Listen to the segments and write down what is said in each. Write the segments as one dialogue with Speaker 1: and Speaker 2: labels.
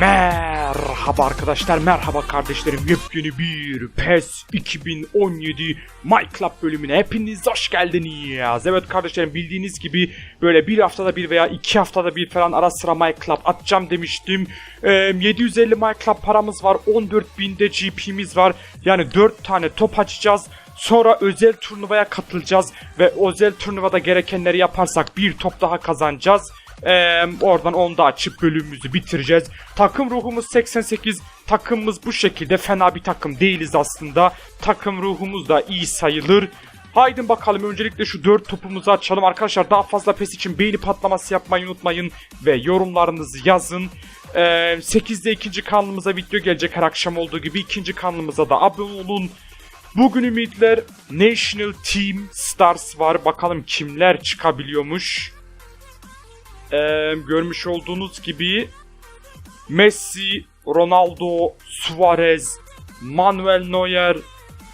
Speaker 1: Merhaba arkadaşlar, merhaba kardeşlerim. Yepyeni bir PES 2017 My Club bölümüne hepiniz hoş geldiniz. Evet kardeşlerim bildiğiniz gibi böyle bir haftada bir veya iki haftada bir falan ara sıra My Club atacağım demiştim. Ee, 750 My Club paramız var, 14.000'de GP'miz var. Yani 4 tane top açacağız. Sonra özel turnuvaya katılacağız ve özel turnuvada gerekenleri yaparsak bir top daha kazanacağız. Ee, oradan onu da açıp bölümümüzü bitireceğiz. Takım ruhumuz 88. Takımımız bu şekilde fena bir takım değiliz aslında. Takım ruhumuz da iyi sayılır. Haydi bakalım öncelikle şu 4 topumuzu açalım. Arkadaşlar daha fazla pes için beğeni patlaması yapmayı unutmayın. Ve yorumlarınızı yazın. Ee, 8'de ikinci kanalımıza video gelecek her akşam olduğu gibi. ikinci kanalımıza da abone olun. Bugün ümitler National Team Stars var. Bakalım kimler çıkabiliyormuş. Ee, görmüş olduğunuz gibi Messi, Ronaldo, Suarez, Manuel Neuer,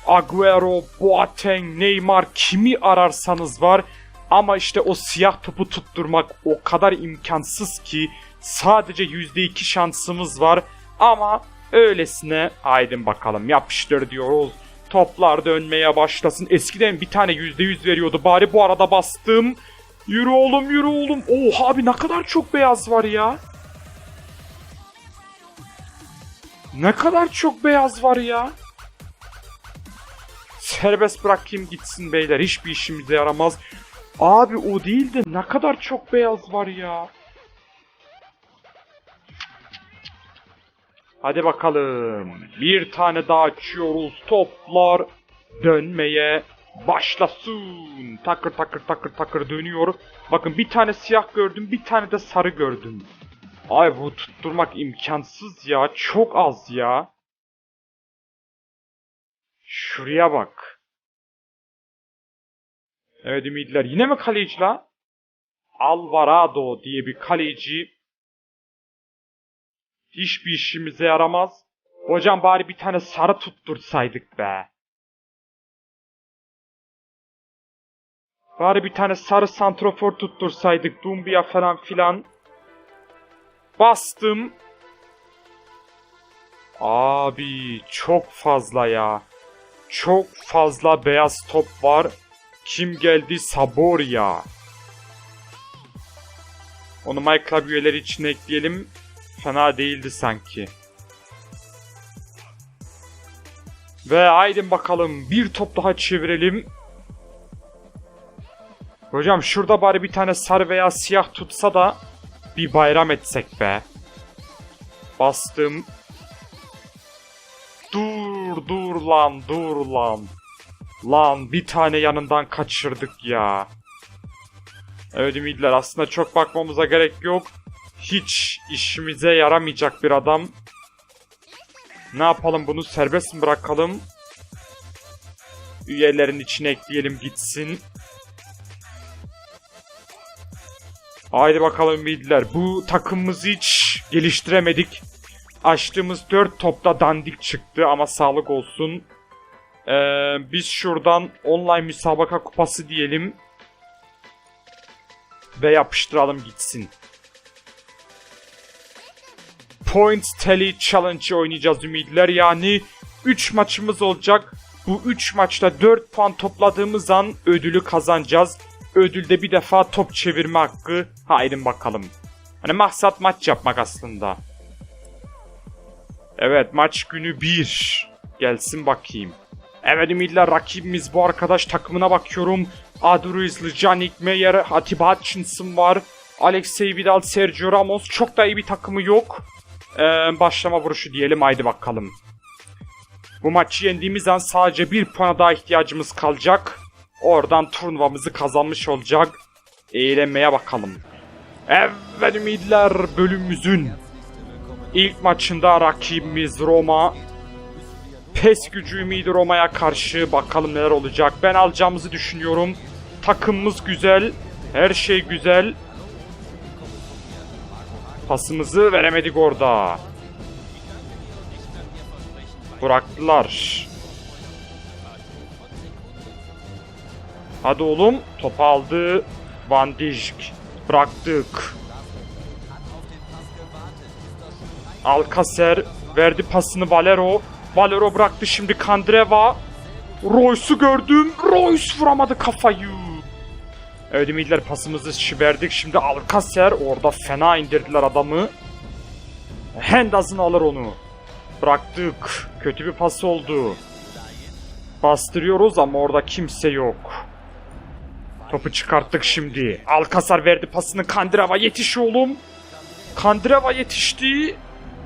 Speaker 1: Agüero, Boateng, Neymar kimi ararsanız var. Ama işte o siyah topu tutturmak o kadar imkansız ki sadece %2 şansımız var. Ama öylesine aydın bakalım yapıştır diyoruz. Toplar dönmeye başlasın. Eskiden bir tane %100 veriyordu. Bari bu arada bastım. Yürü oğlum yürü oğlum. Oha abi ne kadar çok beyaz var ya. Ne kadar çok beyaz var ya. Serbest bırakayım gitsin beyler. Hiçbir işimize yaramaz. Abi o değil de ne kadar çok beyaz var ya. Hadi bakalım. Bir tane daha açıyoruz. Toplar dönmeye başlasın. Takır takır takır takır dönüyor. Bakın bir tane siyah gördüm, bir tane de sarı gördüm. Ay bu tutturmak imkansız ya. Çok az ya. Şuraya bak. Evet ümitler. Yine mi kaleci la? Alvarado diye bir kaleci. Hiçbir işimize yaramaz. Hocam bari bir tane sarı tuttursaydık be. Bari bir tane sarı santrofor tuttursaydık. Dumbia falan filan. Bastım. Abi çok fazla ya. Çok fazla beyaz top var. Kim geldi? Saboria. Onu My Club üyeleri için ekleyelim. Fena değildi sanki. Ve haydi bakalım bir top daha çevirelim. Hocam şurada bari bir tane sarı veya siyah tutsa da bir bayram etsek be. Bastım. Dur dur lan dur lan. Lan bir tane yanından kaçırdık ya. Evet ümitler aslında çok bakmamıza gerek yok. Hiç işimize yaramayacak bir adam. Ne yapalım bunu serbest mi bırakalım? Üyelerin içine ekleyelim gitsin. Haydi bakalım ümitler. Bu takımımızı hiç geliştiremedik. Açtığımız 4 topta dandik çıktı ama sağlık olsun. Ee, biz şuradan online müsabaka kupası diyelim. Ve yapıştıralım gitsin. Points Tally Challenge oynayacağız ümitler. Yani 3 maçımız olacak. Bu 3 maçta 4 puan topladığımız an ödülü kazanacağız. Ödülde bir defa top çevirme hakkı. Haydi bakalım. Hani maksat maç yapmak aslında. Evet maç günü 1. Gelsin bakayım. Evet ümitler rakibimiz bu arkadaş takımına bakıyorum. Adruiz, Janik Meyer, Atiba Hutchinson var. Alexey Vidal, Sergio Ramos. Çok da iyi bir takımı yok. Ee, başlama vuruşu diyelim haydi bakalım. Bu maçı yendiğimiz an sadece bir puana daha ihtiyacımız kalacak. Oradan turnuvamızı kazanmış olacak. Eğlenmeye bakalım. Evet ümitler bölümümüzün ilk maçında rakibimiz Roma. Pes gücü ümidi Roma'ya karşı bakalım neler olacak. Ben alacağımızı düşünüyorum. Takımımız güzel. Her şey güzel. Pasımızı veremedik orada. Bıraktılar. Hadi oğlum. Topu aldı. Van Dijk. Bıraktık. Alcacer verdi pasını Valero. Valero bıraktı şimdi Kandreva. Royce'u gördüm. Royce vuramadı kafayı. Evet ümitler pasımızı verdik. Şimdi Alcacer orada fena indirdiler adamı. Hendaz'ın alır onu. Bıraktık. Kötü bir pas oldu. Bastırıyoruz ama orada kimse yok. Topu çıkarttık şimdi. Alcazar verdi pasını Kandreva yetiş oğlum. Kandreva yetişti.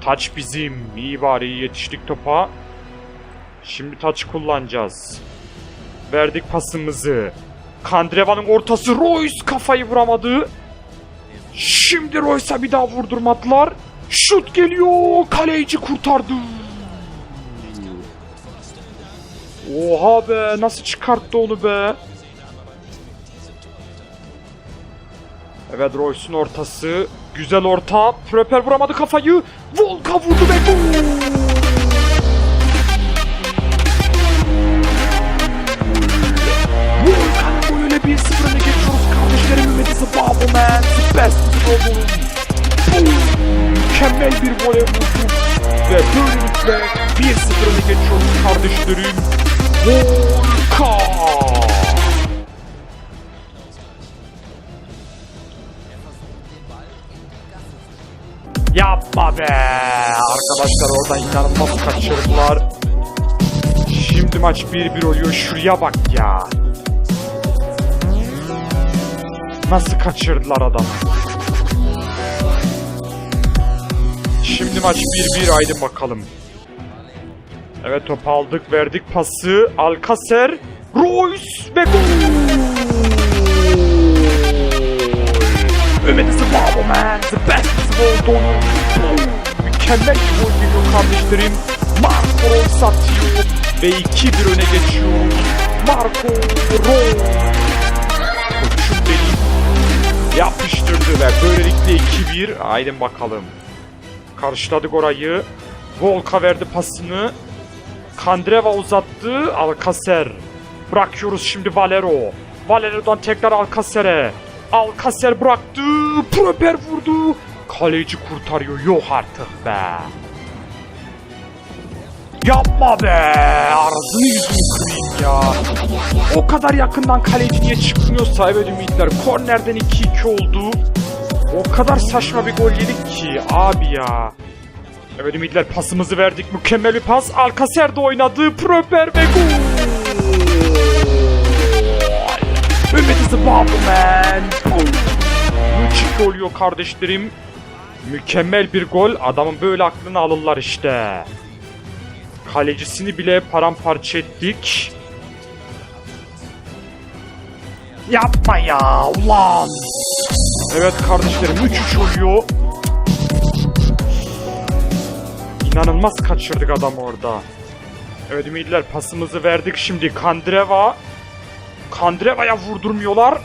Speaker 1: Taç bizim. İyi bari yetiştik topa. Şimdi taç kullanacağız. Verdik pasımızı. Kandreva'nın ortası Royce kafayı vuramadı. Şimdi Royce'a bir daha vurdurmadılar. Şut geliyor. Kaleci kurtardı. Oha be nasıl çıkarttı onu be. Evet Royce'un ortası. Güzel orta. Pröper vuramadı kafayı. Volka vurdu ve gol. Volkan'ın golüyle 1-0 öne geçiyoruz kardeşlerim. Ümidi Zıbabo man. The best Zıbabo. Mükemmel bir voley vurdu. Ve böylelikle 1-0 öne geçiyoruz kardeşlerim. Volkan. Be! Arkadaşlar oradan inanılmaz kaçırdılar. Şimdi maç 1-1 oluyor. Şuraya bak ya. Nasıl kaçırdılar adamı? Şimdi maç 1-1 haydi bakalım. Evet topu aldık verdik pası. Alcacer, Royce ve gol! Ümit Zıbabo man. The best Zıbabo donu. Mükemmel bir gol geliyor kardeşlerim. Marco Reus atıyor. Ve 2-1 öne geçiyor. Marco Reus. Koçum benim. Yapıştırdı ve böylelikle 2-1. Haydi bakalım. Karşıladık orayı. Volka verdi pasını. Kandreva uzattı. Alcacer. Bırakıyoruz şimdi Valero. Valero'dan tekrar Alcacer'e. Alcacer bıraktı. Proper vurdu. Kaleci kurtarıyor. Yok artık be. Yapma be. Ağzını yüzünü kırayım ya. O kadar yakından kaleci niye çıkmıyorsa evet ümitler. Kornerden 2-2 oldu. O kadar saçma bir gol yedik ki abi ya. Evet ümitler pasımızı verdik. Mükemmel bir pas. Alcacer de oynadı. Proper ve gol. Ümit is a man. Gol. Müthiş oluyor kardeşlerim. Mükemmel bir gol. Adamın böyle aklını alırlar işte. Kalecisini bile paramparça ettik. Yapma ya ulan. Evet kardeşlerim 3-3 oluyor. İnanılmaz kaçırdık adam orada. Evet ümitler pasımızı verdik şimdi Kandreva. Kandreva'ya vurdurmuyorlar.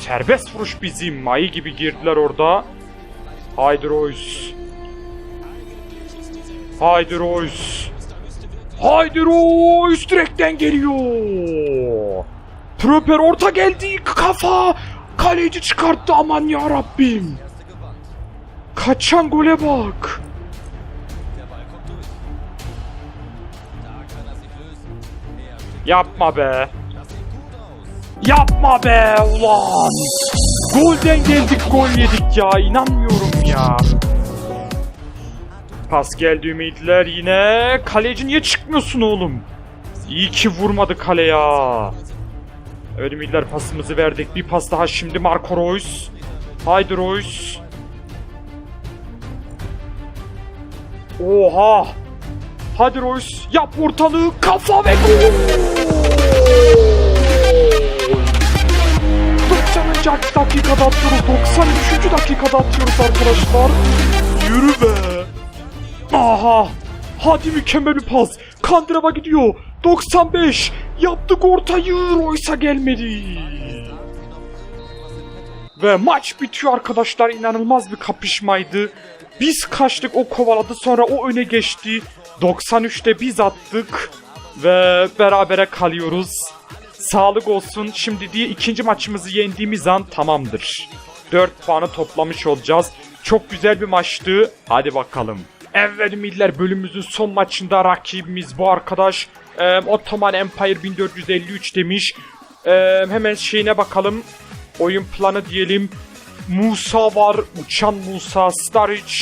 Speaker 1: Serbest vuruş bizim. Mayı gibi girdiler orada. Haydi Royce. Haydi Royce. Haydi Royce direkten geliyor. Proper orta geldi. Kafa. Kaleci çıkarttı aman ya Rabbim. Kaçan gole bak. Yapma be. Yapma be ulan. Golden geldik gol yedik ya inanmıyorum ya. Pas geldi ümitler yine. Kaleci niye çıkmıyorsun oğlum? İyi ki vurmadı kale ya. Evet ümitler pasımızı verdik. Bir pas daha şimdi Marco Reus. Haydi Reus. Oha. Hadi Reus yap ortalığı kafa ve gol. Dakikada atıyoruz. 93. dakikada atıyoruz arkadaşlar. Yürü be. Aha. Hadi mükemmel bir pas. Kandıraba gidiyor. 95. Yaptık ortayı. Royce'a gelmedi. Ve maç bitiyor arkadaşlar. İnanılmaz bir kapışmaydı. Biz kaçtık o kovaladı sonra o öne geçti. 93'te biz attık. Ve berabere kalıyoruz. Sağlık olsun. Şimdi diye ikinci maçımızı yendiğimiz an tamamdır. 4 puanı toplamış olacağız. Çok güzel bir maçtı. Hadi bakalım. Evet Midler bölümümüzün son maçında rakibimiz bu arkadaş. Ee, Ottoman Empire 1453 demiş. Ee, hemen şeyine bakalım. Oyun planı diyelim. Musa var. Uçan Musa. Staric.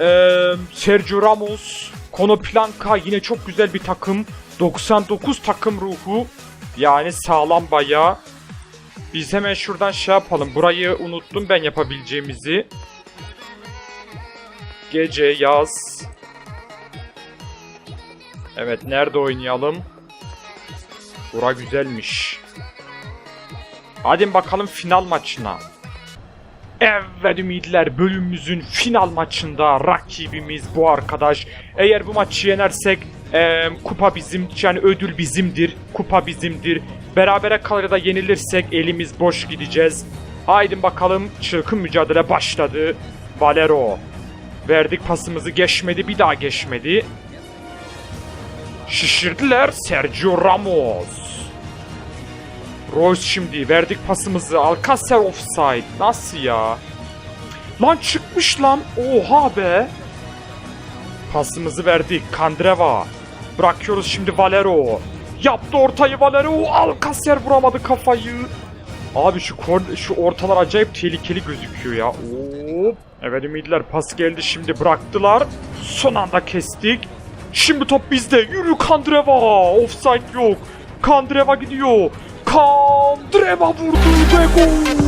Speaker 1: Ee, Sergio Ramos. Konoplanka yine çok güzel bir takım. 99 takım ruhu. Yani sağlam bayağı. Biz hemen şuradan şey yapalım. Burayı unuttum ben yapabileceğimizi. Gece, yaz. Evet, nerede oynayalım? Bura güzelmiş. Hadi bakalım final maçına. Evet ümidler bölümümüzün final maçında rakibimiz bu arkadaş. Eğer bu maçı yenersek eee, kupa bizim yani ödül bizimdir. Kupa bizimdir. Berabere kalır da yenilirsek elimiz boş gideceğiz. Haydi bakalım çılgın mücadele başladı. Valero. Verdik pasımızı geçmedi bir daha geçmedi. Şişirdiler Sergio Ramos. Royce şimdi verdik pasımızı. Alcacer offside. Nasıl ya? Lan çıkmış lan. Oha be. Pasımızı verdik. Kandreva. Bırakıyoruz şimdi Valero. Yaptı ortayı Valero. Alcacer vuramadı kafayı. Abi şu şu ortalar acayip tehlikeli gözüküyor ya. Hop. Evet ümidiler pas geldi şimdi bıraktılar. Son anda kestik. Şimdi top bizde. Yürü Kandreva. Offside yok. Kandreva gidiyor. Kandreva vurdu ve gol.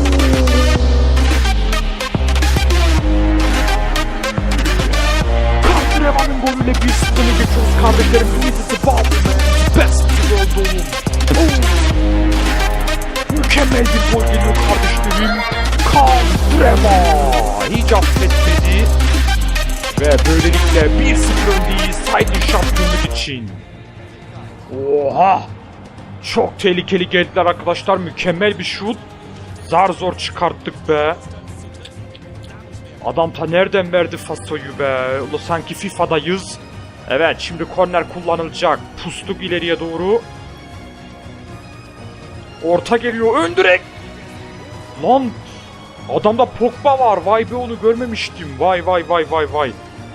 Speaker 1: Golüyle bir sıkıntı geçiyoruz kardeşlerim. Ümidisi bağlı. Best oldu oğlum. Oh. Mükemmel bir gol geliyor kardeşlerim. Kandreva hiç affetmedi. Ve böylelikle 1-0 öndeyiz Saydın şampiyonluk için. Oha! Çok tehlikeli geldiler arkadaşlar. Mükemmel bir şut. Zar zor çıkarttık be. Adam ta nereden verdi Faso'yu be? Ulan sanki FIFA'dayız. Evet şimdi korner kullanılacak. Pustuk ileriye doğru. Orta geliyor. Ön direk. Lan adamda Pogba var. Vay be onu görmemiştim. Vay vay vay vay vay.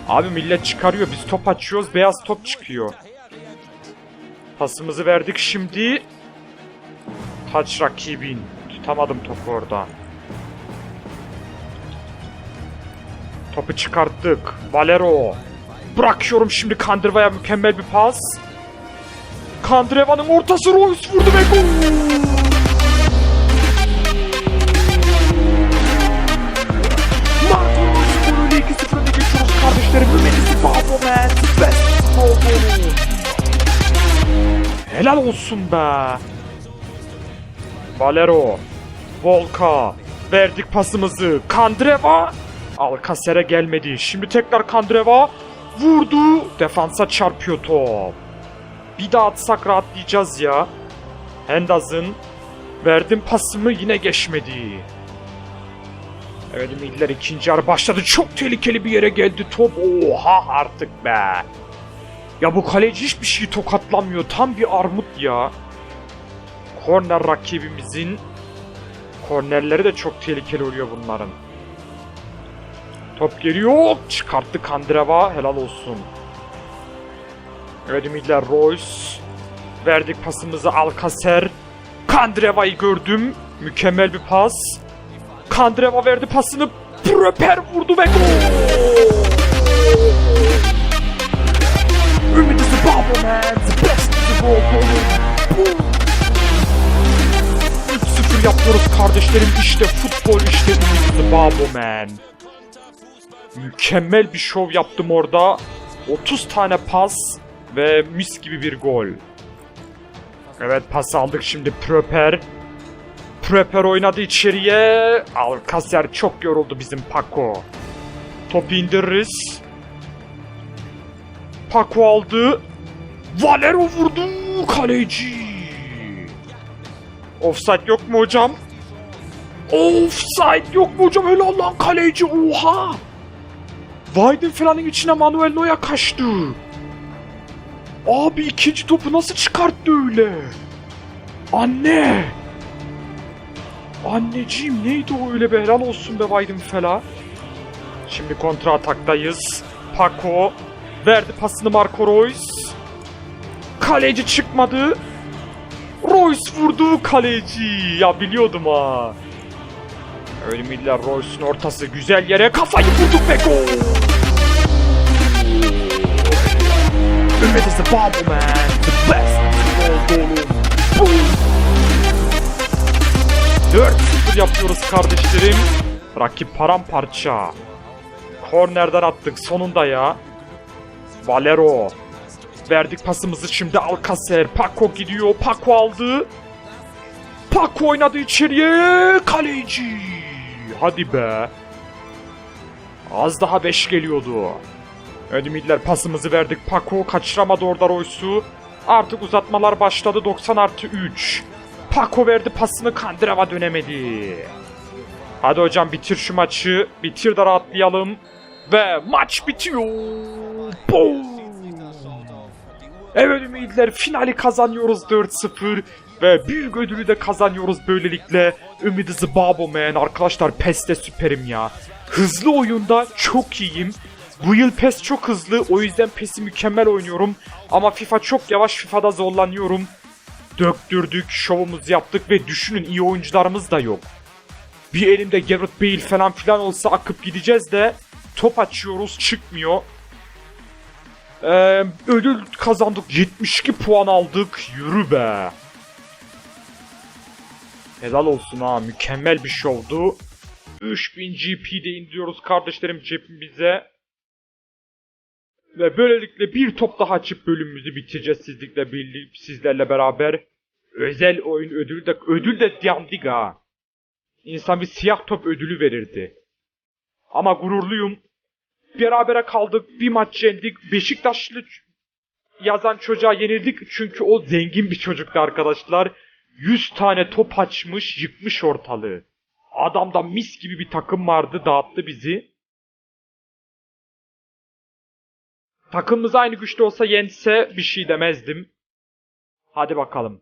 Speaker 1: Abi millet çıkarıyor. Biz top açıyoruz. Beyaz top çıkıyor. Pasımızı verdik şimdi. Taç rakibin. Tutamadım topu orada. Topu çıkarttık. Valero. Bırakıyorum şimdi Kandreva'ya mükemmel bir pas. Kandreva'nın ortası Royce vurdu ve gol. Marco Royce golüyle 2-0 öne geçiyoruz kardeşlerim. Ümedisi Babo man. Best golü. Helal olsun be. Valero. Volka. Verdik pasımızı. Kandreva. Alcacer'e gelmedi. Şimdi tekrar Kandreva. Vurdu. Defansa çarpıyor top. Bir daha atsak rahatlayacağız ya. Hendaz'ın. Verdim pasımı yine geçmedi. Evet Ümitler ikinci yarı başladı. Çok tehlikeli bir yere geldi top. Oha artık be. Ya bu kaleci hiçbir şey tokatlamıyor. Tam bir armut ya. Korner rakibimizin kornerleri de çok tehlikeli oluyor bunların. Top geliyor. Çıkarttı Kandreva. Helal olsun. Evet Ümitler Royce. Verdik pasımızı Alcacer. Kandreva'yı gördüm. Mükemmel bir pas. Kandreva verdi pasını. Pröper vurdu ve gol. Ümit is the Babo man. Best is the golü. 3-0 yapıyoruz kardeşlerim. İşte futbol işte Ümit is Babo man. Mükemmel bir şov yaptım orada. 30 tane pas ve mis gibi bir gol. Evet pas aldık şimdi Pröper. Pröper oynadı içeriye. Alcacer çok yoruldu bizim Paco. Topu indiririz. Paco aldı. Valero vurdu. Kaleci. Offside yok mu hocam? Offside yok mu hocam? Helal lan kaleci. Oha. Wyden falanın içine Manuel Neuer kaçtı. Abi ikinci topu nasıl çıkarttı öyle? Anne. Anneciğim neydi o öyle be helal olsun be Wyden Fela. Şimdi kontra ataktayız. Paco. Verdi pasını Marco Reus. Kaleci çıkmadı. Reus vurdu kaleci. Ya biliyordum ha. Ölümiller Reus'un ortası güzel yere kafayı vurduk ve gol. Ümit is the bubble man. The best. Boom. 4-0 yapıyoruz kardeşlerim. Rakip paramparça. Kornerden attık sonunda ya. Valero. Verdik pasımızı şimdi Alcacer. Paco gidiyor. Paco aldı. Paco oynadı içeriye. Kaleci. Hadi be. Az daha 5 geliyordu. Ödümidler pasımızı verdik. Paco kaçıramadı orada Royce'u. Artık uzatmalar başladı 90 artı 3. Paco verdi pasını Kandirava dönemedi. Hadi hocam bitir şu maçı. Bitir de rahatlayalım. Ve maç bitiyor. Evet Ümitler finali kazanıyoruz 4-0 ve büyük ödülü de kazanıyoruz böylelikle. Ümit hızı Babo Man arkadaşlar PES'te süperim ya. Hızlı oyunda çok iyiyim. Bu yıl PES çok hızlı o yüzden PES'i mükemmel oynuyorum. Ama FIFA çok yavaş FIFA'da zorlanıyorum. Döktürdük, şovumuzu yaptık ve düşünün iyi oyuncularımız da yok. Bir elimde Gareth Bale falan filan olsa akıp gideceğiz de top açıyoruz çıkmıyor. Ee, ödül kazandık. 72 puan aldık. Yürü be. Helal olsun ha. Mükemmel bir şovdu. 3000 GP'de indiriyoruz kardeşlerim cebimize. Ve böylelikle bir top daha açıp bölümümüzü bitireceğiz sizlikle birlik, sizlerle beraber. Özel oyun ödülü de ödül de yandık ha. İnsan bir siyah top ödülü verirdi. Ama gururluyum berabere kaldık. Bir maç yendik. Beşiktaşlı yazan çocuğa yenildik. Çünkü o zengin bir çocuktu arkadaşlar. 100 tane top açmış, yıkmış ortalığı. Adamda mis gibi bir takım vardı, dağıttı bizi. Takımımız aynı güçte olsa yense bir şey demezdim. Hadi bakalım.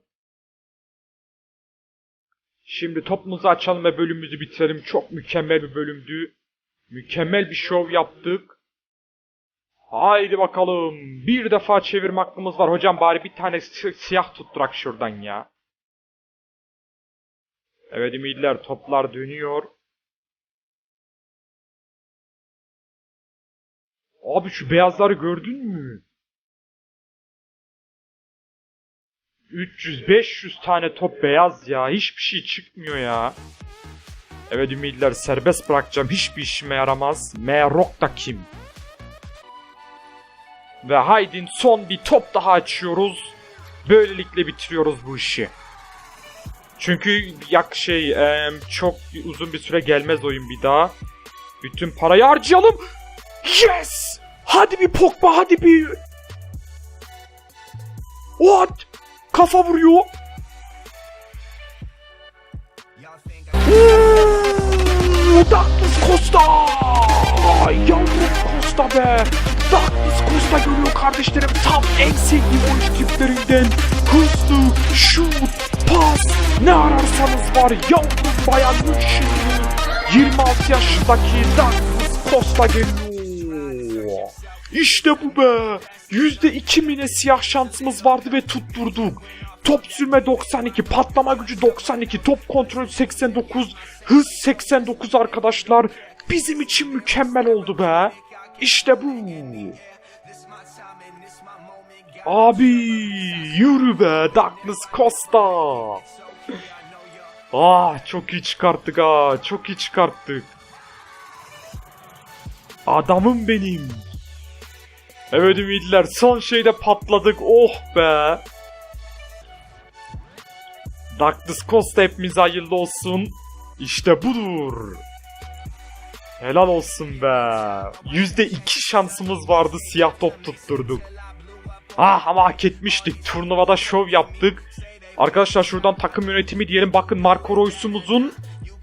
Speaker 1: Şimdi topumuzu açalım ve bölümümüzü bitirelim. Çok mükemmel bir bölümdü. Mükemmel bir şov yaptık. Haydi bakalım. Bir defa çevirme hakkımız var. Hocam bari bir tane si- siyah tutturak şuradan ya. Evet ümitler toplar dönüyor. Abi şu beyazları gördün mü? 300-500 tane top beyaz ya. Hiçbir şey çıkmıyor ya. Evet ümitler serbest bırakacağım. Hiçbir işime yaramaz. Merok da kim? Ve Haydin son bir top daha açıyoruz. Böylelikle bitiriyoruz bu işi. Çünkü yak şey çok uzun bir süre gelmez oyun bir daha. Bütün parayı harcayalım. Yes! Hadi bir Pogba hadi bir. What? Kafa vuruyor. Douglas Costa! Yavrum Costa be! Douglas Costa görüyor kardeşlerim tam en sevdiğim oyuncu tiplerinden. Hızlı, şut, pas, ne ararsanız var yavrum bayan şimdi. 26 yaşındaki Douglas Costa geliyor. İşte bu be. %2 mine siyah şansımız vardı ve tutturduk. Top sürme 92, patlama gücü 92, top kontrol 89, hız 89 arkadaşlar. Bizim için mükemmel oldu be. İşte bu. Abi yürü be Douglas Costa. Ah çok iyi çıkarttık ha. Çok iyi çıkarttık. Adamım benim. Evet ümitler son şeyde patladık. Oh be. Douglas Costa hepimize hayırlı olsun. İşte budur. Helal olsun be. Yüzde iki şansımız vardı siyah top tutturduk. Ah ama hak etmiştik. Turnuvada şov yaptık. Arkadaşlar şuradan takım yönetimi diyelim. Bakın Marco Reus'umuzun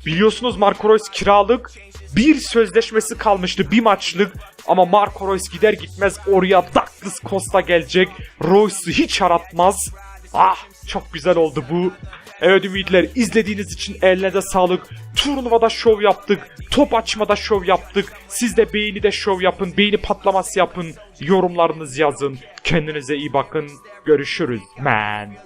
Speaker 1: biliyorsunuz Marco Reus kiralık bir sözleşmesi kalmıştı bir maçlık ama Marco Reus gider gitmez oraya Douglas Costa gelecek. Reus'u hiç aratmaz. Ah çok güzel oldu bu. Evet ümitler izlediğiniz için ellerine sağlık. Turnuvada şov yaptık. Top açmada şov yaptık. Siz de beğeni de şov yapın. Beğeni patlaması yapın. Yorumlarınızı yazın. Kendinize iyi bakın. Görüşürüz man.